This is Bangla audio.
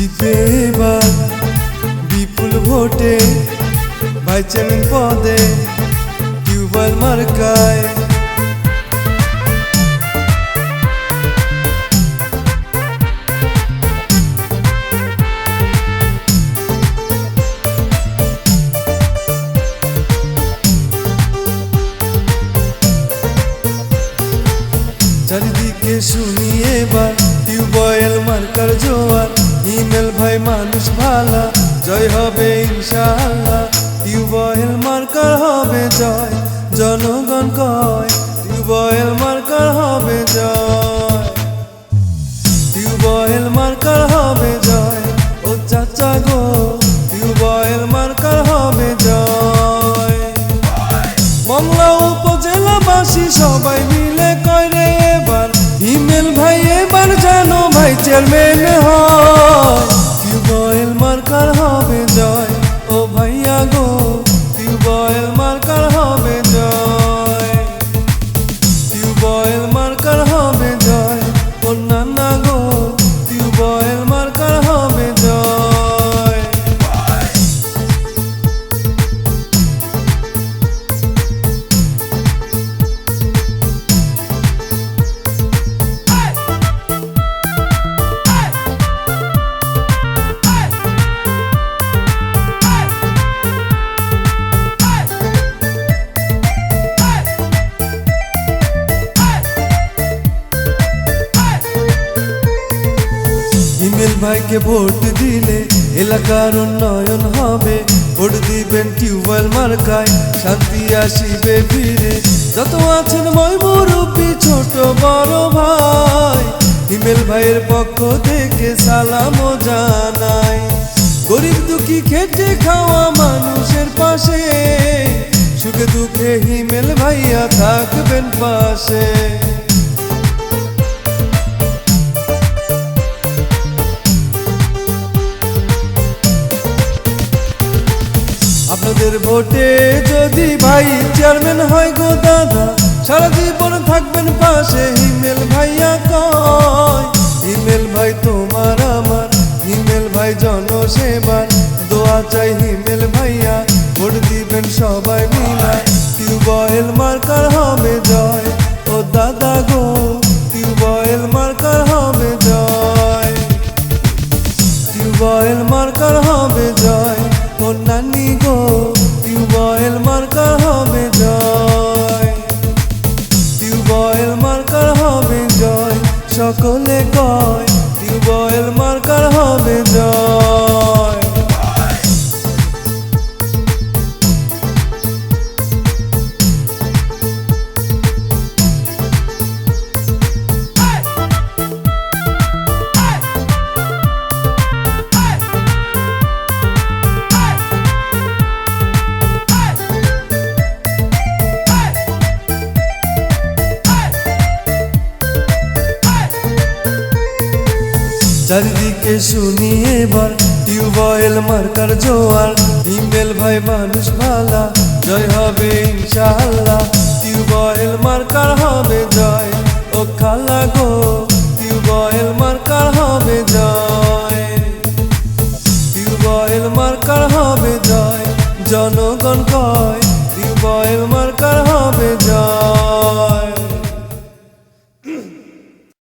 জিতবে এবার। বিপুল ভোটে ভাই চেয়ারম্যান পদে টিউবওয়েল মার্কায়। চারিদিকে শুনি এবার টিউবওয়েল মার্কার জোয়ার। ইমেল ভাই মানুষ ভালা, জয় হবে ইনশাআল্লাহ। টিউবওয়েল মার্কার হবে জয়, জনগণ কয়, টিউবওয়েল মার্কার হবে জয়। টিউবওয়েল মার্কার হবে জয়, ও চাচা গো, টিউবওয়েল মার্কার হবে জয়। মংলা উপজেলাবাসী সবাই মিলে কয়রে এবার ইমেল ভাই এবার জানো ভাই চেয়ারম্যান টিউবওয়েল মার্কার হবে ভাইকে ভোট দিলে এলাকার উন্নয়ন হবে। ভোট দিবেন টিউবওয়েল মার্কায়, শান্তি আসিবে ফিরে। যত আছেন মই মুরব্বী ছোট বড় ভাই, হিমেল ভাইয়ের পক্ষ থেকে সালাম জানাই। গরিব দুঃখী খেটে খাওয়া মানুষের পাশে, সুখে দুঃখে হিমেল ভাইয়া থাকবেন পাশে। ভোটে যদি ভাই চেয়ারম্যান হয় গো দাদা, সারা জীবন থাকবেন পাশে। হিমেল ভাইয়া কয় হিমেল ভাই তোমার আমার হিমেল ভাই জনসেবার। দোয়া চাই হিমেল ভাইয়া, ভোট দিবেন সবাই মিলা টিউবওয়েল মার্কার হবে জয়। ও দাদা গো। সকলে কয় টিউবয়েল মার্কার হবে জয়। চারিদিকে শুনিয়ে এবার টিউবয়েল মার্কার জোয়ার। ইমেল ভাই মানুষ ভালা, জয় হবে ইনশাআল্লাহ। টিউবয়েল মার্কার হবে জয়, ও খালা গো টিউবয়েল মার্কার হবে জয়। টিউবয়েল মার্কার হবে জয়, জনগণ কয় টিউবয়েল মার্কার হবে জয়।